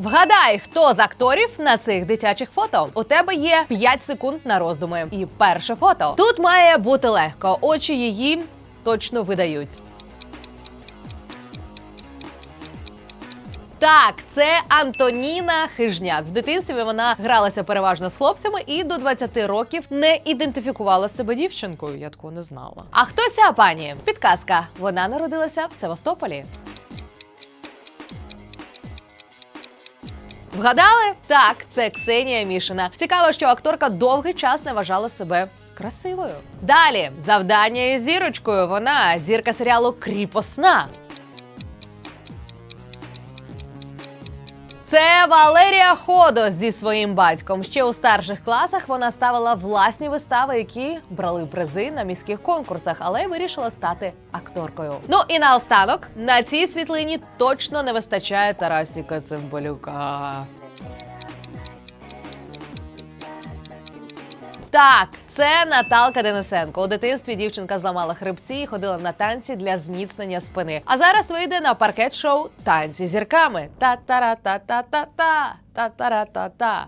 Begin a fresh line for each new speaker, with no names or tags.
Вгадай, хто з акторів на цих дитячих фото. У тебе є 5 секунд на роздуми. І перше фото. Тут має бути легко. Очі її точно видають. Так, це Антоніна Хижняк. В дитинстві вона гралася переважно з хлопцями і до 20 років не ідентифікувала себе дівчинкою. Я такого не знала. А хто ця пані? Підказка. Вона народилася в Севастополі. Вгадали? Так, це Ксенія Мішина. Цікаво, що акторка довгий час не вважала себе. Красивою. Далі завдання із зірочкою. Вона зірка серіалу Кріпосна. Це Валерія Ходос зі своїм батьком. Ще у старших класах вона ставила власні вистави, які брали призи на міських конкурсах, але вирішила стати акторкою. Ну і наостанок на цій світлині точно не вистачає Тарасіка Цимбалюка. Так, це Наталка Денисенко. У дитинстві дівчинка зламала хребці і ходила на танці для зміцнення спини. А зараз вийде на паркет шоу танці зірками. Та-тара-та-та-та-та, та-тара-та-та.